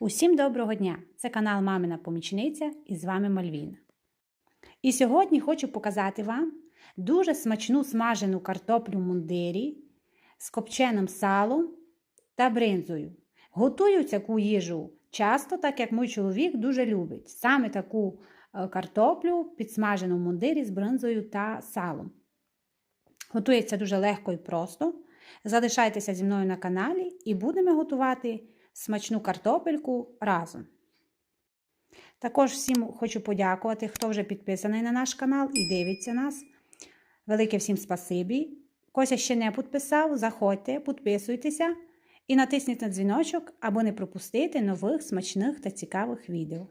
Усім доброго дня! Це канал Мамина Помічниця і з вами Мальвіна. І сьогодні хочу показати вам дуже смачну смажену картоплю мундирі з копченим салом та бринзою. Готую таку їжу часто, так як мій чоловік дуже любить. Саме таку е, картоплю підсмажену в мундирі з бринзою та салом. Готується дуже легко і просто. Залишайтеся зі мною на каналі і будемо готувати смачну картопельку разом. Також всім хочу подякувати, хто вже підписаний на наш канал і дивиться нас. Велике всім спасибі. Кося ще не підписав, заходьте, підписуйтеся і натисніть на дзвіночок, аби не пропустити нових смачних та цікавих відео.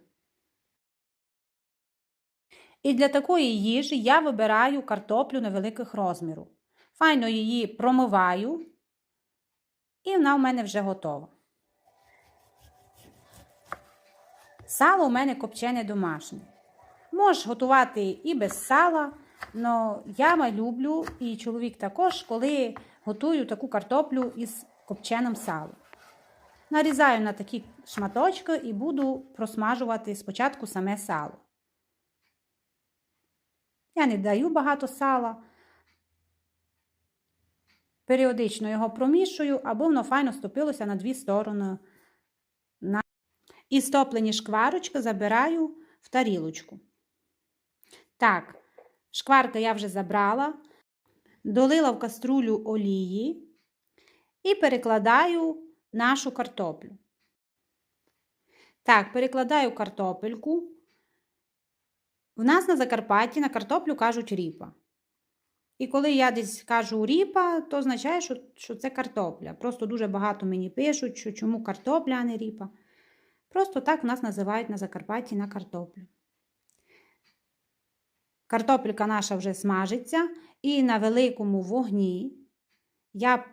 І для такої їжі я вибираю картоплю невеликих розміру. Файно її промиваю, і вона у мене вже готова. Сало у мене копчене домашнє. Можеш готувати і без сала, але я люблю, і чоловік також, коли готую таку картоплю із копченим салом. Нарізаю на такі шматочки і буду просмажувати спочатку саме сало. Я не даю багато сала. Періодично його промішую, аби воно файно стопилося на дві сторони. І стоплені шкварочки забираю в тарілочку. Так, шкварки я вже забрала, долила в каструлю олії і перекладаю нашу картоплю. Так, перекладаю картопельку. В нас на Закарпатті на картоплю кажуть ріпа. І коли я десь кажу ріпа, то означає, що, що це картопля. Просто дуже багато мені пишуть, що чому картопля, а не ріпа. Просто так нас називають на Закарпатті на картоплю. Картопелька наша вже смажиться, і на великому вогні я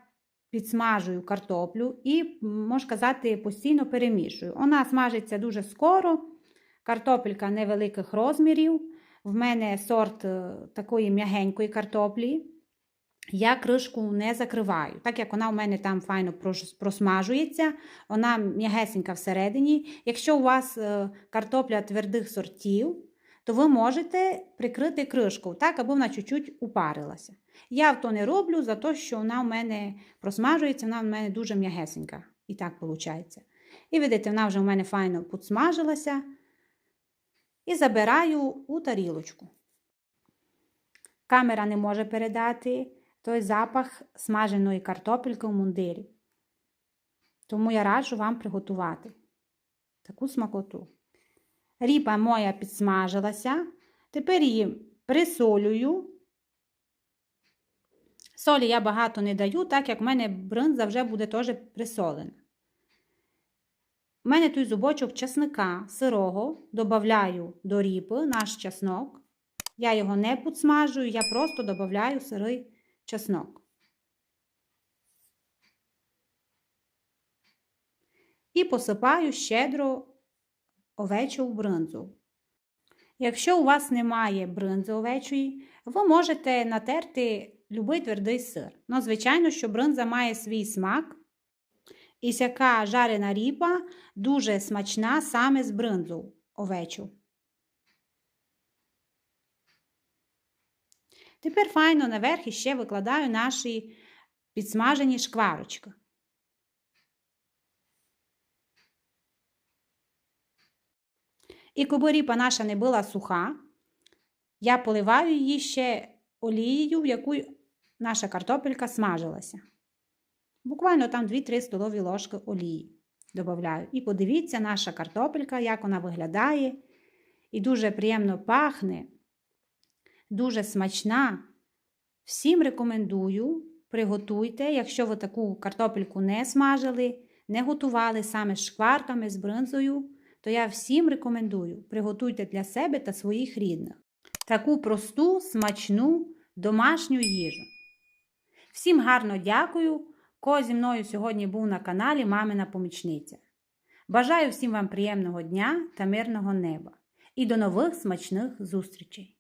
підсмажую картоплю і, можна сказати, постійно перемішую. Вона смажиться дуже скоро, картопелька невеликих розмірів. В мене сорт е, такої м'ягенької картоплі. Я кришку не закриваю, так як вона у мене там файно просмажується, вона м'ягесенька всередині. Якщо у вас е, картопля твердих сортів, то ви можете прикрити кришку, так, аби вона чуть-чуть упарилася. Я то не роблю, за те, що вона у мене просмажується, вона в мене дуже м'ягесенька. І так виходить. І видите, вона вже у мене файно підсмажилася. І забираю у тарілочку. Камера не може передати той запах смаженої картопельки в мундирі. Тому я раджу вам приготувати таку смакоту. Ріпа моя підсмажилася. Тепер її присолюю. Солі я багато не даю, так як в мене бринза вже буде теж присолена. У мене тут зубочок чесника сирого, додаю до ріпи наш чеснок. Я його не підсмажую, я просто додаю сирий чеснок. І посипаю щедро овечу бринзу. Якщо у вас немає бринзи овечої, ви можете натерти будь-який твердий сир. Ну, звичайно, що бринза має свій смак. І сяка жарена ріпа дуже смачна саме з бринзу овечу. Тепер файно наверх іще викладаю наші підсмажені шкварочки. І коли ріпа наша не була суха, я поливаю її ще олією, в яку наша картопелька смажилася. Буквально там 2-3 столові ложки олії додаю. І подивіться, наша картопелька, як вона виглядає. І дуже приємно пахне, дуже смачна. Всім рекомендую, приготуйте, якщо ви таку картопельку не смажили, не готували саме з шкварками, з бринзою, то я всім рекомендую, приготуйте для себе та своїх рідних таку просту, смачну домашню їжу. Всім гарно дякую! Ко зі мною сьогодні був на каналі Мамина Помічниця. Бажаю всім вам приємного дня та мирного неба і до нових смачних зустрічей!